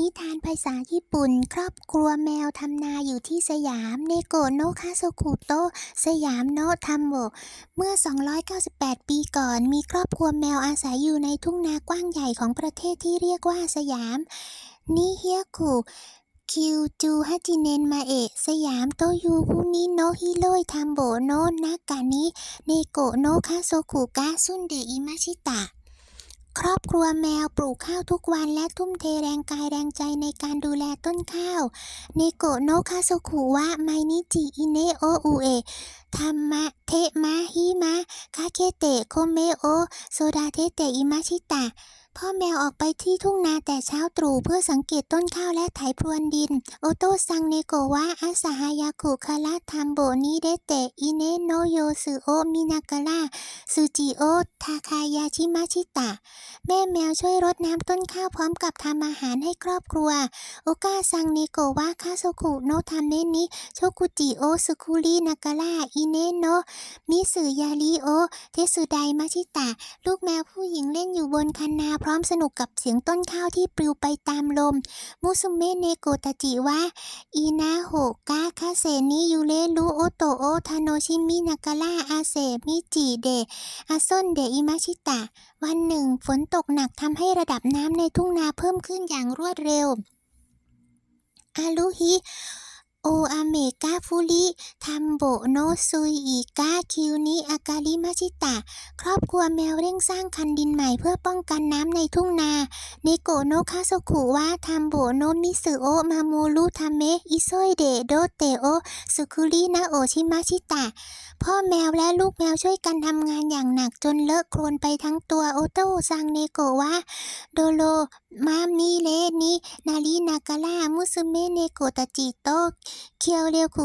นิทานภาษาญี่ปุ่น ครอบครัวแมวทำนาอยู่ที่สยามเนโกโนคาโซคุโตะสยามโนทัมโบเมื่อ 298 ปีก่อน มีครอบครัวแมวอาศัยอยู่ในทุ่งนากว้างใหญ่ของประเทศที่เรียกว่าสยาม นิเฮียคุคิวจูฮัจิเนนมาเอะสยามโตยูคุนิโนฮิโรยทัมโบโนะนากานิเนโกโนคาโซคุกะซุนเดอิมาชิตะ ครอบครัวแมวปลูกข้าวทุกวันและทุ่มเทแรงกายแรงใจในการดูแลต้นข้าวเนโกโนคาโซคุวะไมนิจิอิเนโออุเอะธรรมะเทมะฮิมะคาเคเตะโคเมโอโซดาเทเตะอิมาชิตะ พ่อแมวออกไปที่ทุ่งนาแต่เช้าตรู่เพื่อสังเกตต้นข้าวและไถพรวนดิน โอโตซังเนโกวะอาซาฮายาคุคาระทัมโบนิเดเตอิเนโนโยสึโอมินาการะซูจิโอทาคายาชิมาชิตะ แม่แมวช่วยรดน้ำต้นข้าวพร้อมกับทำอาหารให้ครอบครัว โอกาซังเนโกวะคาโซคุโนทามเนนิโชกุจิโอสุคุรินาการะอิเนโนมิสึยาริโอเทสุไดมาชิตะ ลูกแมวผู้หญิงเล่นอยู่บนคันนาพร้อมสนุกกับเสียงต้นข้าวที่ปลิวไปตามลม มุสุเมะเนโกตาจิวะอีนาโฮกาคาเซนิยูเรรุโอโตโอทาโนชิมินาการะอาเซมิจิเดอาซนเดอิมาชิตะ วันหนึ่งฝนตกหนักทำให้ระดับน้ำในทุ่งนาเพิ่มขึ้นอย่างรวดเร็วอารุฮิ โออาเมกาฟูริทัมโบโนซุยอิกาคิวนิอากาลิมาชิตะ ครอบครัวแมวเร่งสร้างคันดินใหม่เพื่อป้องกันน้ำในทุ่งนาเนโกโนคาโซคุวะทัมโบโนมิสึโอมาโมรุทาเมะอิโซยเดโดเตโอสุคุรินาโอชิมาชิตะ พ่อแมวและลูกแมวช่วยกันทำงานอย่างหนักจนเลอะโคลนไปทั้งตัวโอโตซังเนโกวะโดโลมามิเลนินารินากาลามุสุเมเนโกตาจิโตะเคียวเรียวคุ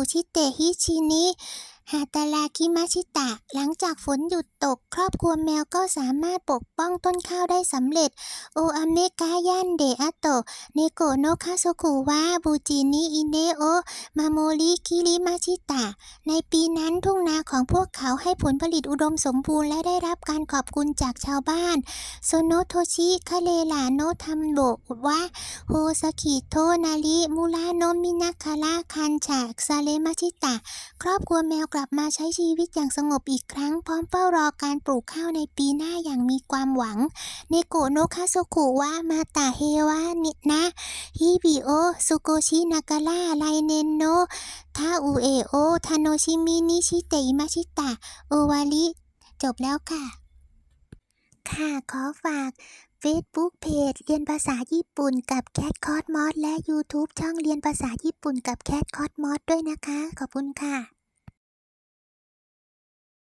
ชิเตะฮิชินิฮาตาราคิมาชิตะ หลังจากฝนหยุดตก ครอบครัวแมวก็สามารถปกป้องต้นข้าวได้สำเร็จ โออเมกายันเดอะโตเนโกโนคาโซคุวะบูจินิอิเนโอมาโมริคิริมาชิตะ ในปีนั้นทุ่งนาของพวกเขาให้ผลผลิตอุดมสมบูรณ์และได้รับการขอบคุณจากชาวบ้าน โซโนโทชิคาเลลาโนทัมโบวะโฮซากิโทนาริมูราโนมินาคาระคันฉากซาเลมาชิตะ ครอบครัวแมวกลับมาใช้ชีวิตอย่างสงบอีกครั้ง พร้อมเฝ้ารอการปลูกข้าวในปีหน้าอย่างมีความหวังเนโกโนคาโซคุวะมาตาเฮวะนินะฮิบิโอสุโกชินาการะไลเนนโนทาอุเอโอทาโนชิมินิชิเตอิมาชิตะโอวาริจบแล้วค่ะ ค่ะขอฝาก Facebook เพจเรียนภาษาญี่ปุ่นกับ Cat c o s m o s และ YouTube ช่องเรียนภาษาญี่ปุ่นกับ Cat c o s m o s ด้วยนะคะ ขอบคุณค่ะ